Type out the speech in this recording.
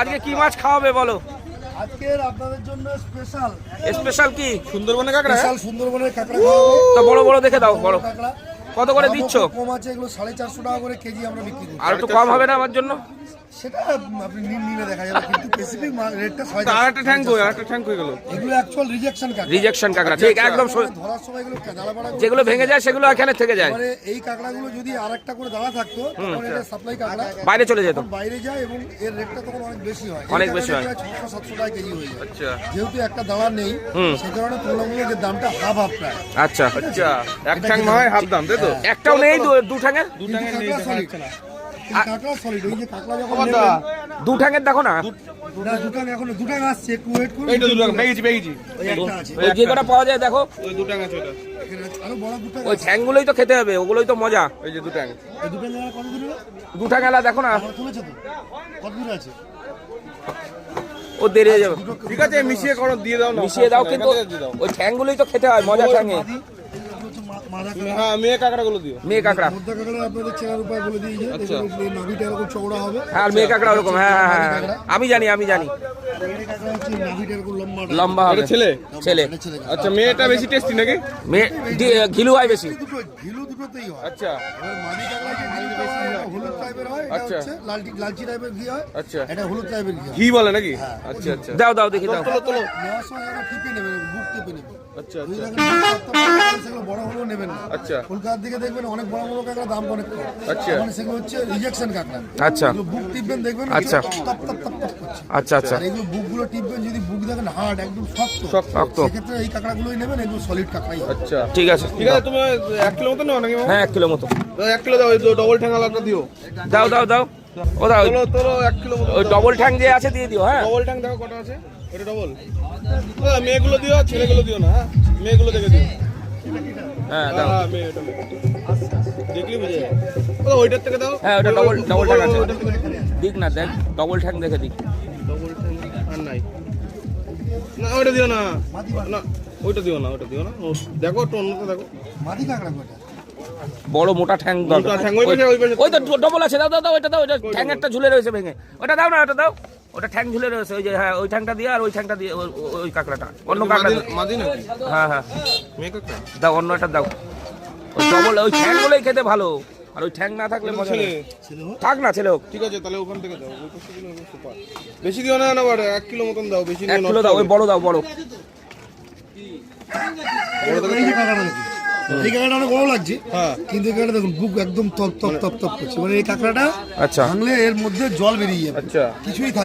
আজকে কি মাছ খাওয়াবে বলো? আজকের আপনাদের জন্য স্পেশাল স্পেশাল কি? সুন্দরবনের কাঁকড়া? স্পেশাল সুন্দরবনের কাঁকড়া তো বড় বড় দেখে দাও বড়। কাঁকড়া। কত করে দিচ্ছ? কম আছে এগুলো সাড়ে চারশো টাকা করে কেজি আমরা বিক্রি করি। আর একটু কম হবে না আমার জন্য? সেটা আপনি নিন নিলে দেখা যাবে কিন্তু স্পেসিফিক রেটটা সাড়ে আর একটা ট্যাঙ্ক কই আর একটা ট্যাঙ্ক কই গেল। এগুলো অ্যাকচুয়াল রিজেকশন কাঁকড়া। রিজেকশন কাঁকড়া ঠিক একদম ধরার সময় এগুলো যেগুলো ভেঙে যায় সেগুলো এখানে থেকে যায়। এই কাঁকড়াগুলো যদি আরেকটা করে দাঁড়া থাকতো তখন এটা সাপ্লাই কাঁকড়া বাইরে চলে যেত। বাইরে যায় এবং এর রেটটা তখন অনেক বেশি হয়। অনেক বেশি হয়। ছশো সাতশো টাকা কেজি হয়ে যায়। আচ্ছা। যেহেতু একটা দাঁড়া নেই সে কারণে তুলনামূলক দামটা হাফ হাফ প্রায়। আচ্ছা। আচ্ছা। এক ট্যাঙ্ক হয় হাফ দাম তাই তো? একটাও নেই দু- ঠ্যাঙের দু নেই দেখা না। দু দেখো যে কটা পাওয়া যায় দেখো। ওই ঠ্যাংগুলোই তো খেতে হবে ওগুলোই তো মজা। যে দুটাং দেখো না। ও দেরি হয়ে যাবে। ঠিক আছে মিশিয়ে করো দিয়ে দাও মিশিয়ে দাও কিন্তু ওই ঠ্যাংগুলোই তো খেতে হয় মজা ঠ্যাঙে মাদি এগুলো হচ্ছে মা- মাদা কাঁকড়া হ্যাঁ মেয়ে কাঁকড়াগুলো দিও। মেয়ে কাঁকড়া। কাঁকড়া আপনাদের চেনার উপায় বলে আচ্ছা। দেখুন এই নাভিটা এরকম চওড়া হবে। হ্যাঁ আর মেয়ে কাঁকড়া ওরকম হ্যাঁ হ্যাঁ হ্যাঁ হ্যাঁ। আমি জানি আমি জানি। লম্বা হবে। ছেলে? ছেলে। আচ্ছা মেয়েটা বেশি টেস্টি নাকি? মেয়ে ঘিলু হয় বেশি ঘিলু দুটোতেই হয় আচ্ছা। এবার মাদি কাঁকড়া যে ঘিলুটা এটা হলুদ টাইপের এটা আচ্ছা। লালচি টাইপের ঘি হয় আচ্ছা। এটা হলুদ টাইপের ঘি ঘি বলে নাকি? আচ্ছা আচ্ছা। দাও দাও দেখি দাও। তোলো তোলো। নেওয়ার সময় টিপে নেবেন বুক টিপে নেবেন আচ্ছা। যদি আচ্ছা। দেখেন বুক শক্ত পাতলা আছে, সেগুলো বড় হলেও নেবেন না আচ্ছা। কলকাতার দিকে দেখবেন অনেক বড় বড় কাঁকড়া দাম অনেক আচ্ছা। মানে সেগুলো হচ্ছে রিজেকশন কাঁকড়া আচ্ছা। বুক টিপবেন দেখবেন আচ্ছা। টপ টপ করছে আচ্ছা। আচ্ছা। এগুলো বুকগুলো টিপবেন যদি বুক দেখেন হার্ড একদম শক্ত শক্ত। সেক্ষেত্রে এই কাঁকড়াগুলোই নেবেন এগুলো সলিড কাঁকড়াই আচ্ছা। ঠিক আছে। ঠিক আছে তুমি এক কিলো মতো নাও নাকি? হ্যাঁ এক কিলো মতো। এক কিলো দাও ওই ডবল ঠ্যাঙ্ক আলাদা দিও। দাও দাও দাও। ও দাও তোলো তোলো এক কিলো মতো ওই ডবল ঠ্যাং যে আছে দিয়ে দিও হ্যাঁ। ডবল ট্যাঙ্ক দেখো কটা আছে এটা ডবল মেয়েগুলো দিও ছেলেগুলো দিও না হ্যাঁ? মেয়েগুলো দেখে দিও। হ্যাঁ দাও। হ্যাঁ দেখলি বুঝে? ও, ওইটার থেকে দাও। হ্যাঁ, ওটা double- double ট্যাঙ্ক আছে। ওইটার থেকে। দিক না দেখ ডবল ঠ্যাং দেখে দিক। ডবল আর নাই। না ওইটা দিও না। না ওইটা দিও না ওইটা দিও না। দেখো একটু অন্যটা দেখো। মাদি কাঁকড়া কোটা বড় মোটা ঠ্যাং ওই তো ডবল আছে দাও দাও ওইটা দাও ওইটা ঠ্যাং একটা ঝুলে রয়েছে ভেঙে। ওটা দাও না ওটা দাও। ওটা ঠ্যাং ঝুলে রয়েছে ওই যে হ্যাঁ ওই ঠ্যাংটা দিয়ে আর ওই ঠ্যাংটা দিয়ে ওই- কাঁকড়াটা অন্য কাঁকড়া মাদি- নাকি? হ্যাঁ হ্যাঁ। দাও অন্য একটা দাও। ডবল ওই ঠ্যাংগুলোই খেতে ভালো। আর ওই ঠ্যাং না থাকলে ছেলে থাক না ছেলে হোক। ঠিক আছে তাহলে ওখান থেকে দাও। ওই পাশে সুপার। বেশি দিও না না বড় এক কিলো মতন দাও বেশি এক কিলো দাও ওই বড় দাও বড়। এই কাঁকড়াটা দেখুন এই কাঁকড়াটা অনেক বড় লাগছে। হ্যাঁ। কিন্তু এই দেখুন বুক একদম তপ তপ তপ তপ করছে। মানে এই কাঁকড়াটা আচ্ছা। ভাঙলে এর মধ্যে জল বেরিয়ে যাবে। আচ্ছা। কিছুই থাকবে